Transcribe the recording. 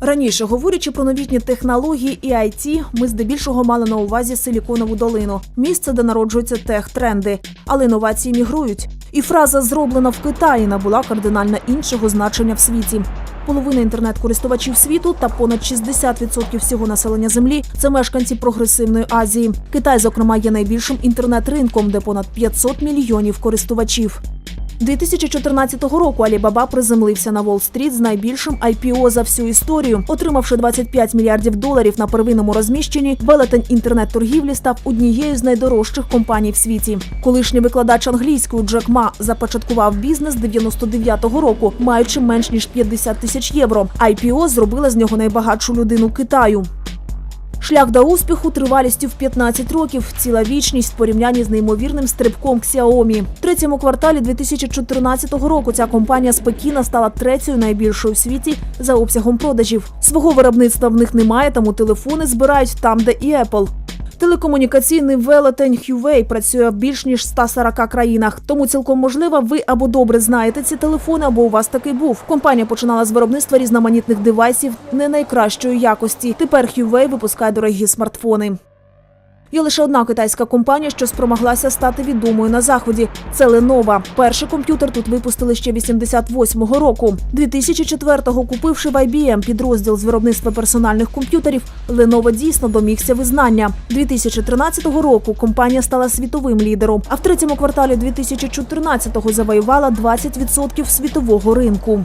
Раніше, говорячи про новітні технології і IT, ми здебільшого мали на увазі Силіконову долину, місце, де народжуються тех-тренди, але інновації мігрують. І фраза зроблена в Китаї набула кардинально іншого значення в світі. Половина інтернет-користувачів світу та понад 60% всього населення землі це мешканці прогресивної Азії. Китай, зокрема, є найбільшим інтернет-ринком, де понад 500 мільйонів користувачів. 2014 року Алібаба приземлився на Уолл-стріт з найбільшим IPO за всю історію, отримавши 25 мільярдів доларів на первинному розміщенні. Велетень інтернет-торгівлі став однією з найдорожчих компаній в світі. Колишній викладач англійської Джек Ма започаткував бізнес 99-го року, маючи менш ніж 50 тисяч євро. IPO зробила з нього найбагатшу людину Китаю. Шлях до успіху тривалістю в 15 років. Ціла вічність в порівнянні з неймовірним стрибком Xiaomi. В третьому кварталі 2014 року ця компанія з Пекіна стала третьою найбільшою в світі за обсягом продажів. Свого виробництва в них немає, тому телефони збирають там, де і Apple. Телекомунікаційний велетень Huawei працює в більш ніж 140 країнах. Тому цілком можливо, ви або добре знаєте ці телефони, або у вас такий був. Компанія починала з виробництва різноманітних девайсів не найкращої якості. Тепер Huawei випускає дорогі смартфони. Є лише одна китайська компанія, що спромоглася стати відомою на заході. Це Lenovo. Перший комп'ютер тут випустили ще 88-го року. 2004-го, купивши в IBM підрозділ з виробництва персональних комп'ютерів, Lenovo дійсно домігся визнання. 2013 року компанія стала світовим лідером, а в третьому кварталі 2014-го завоювала 20% світового ринку.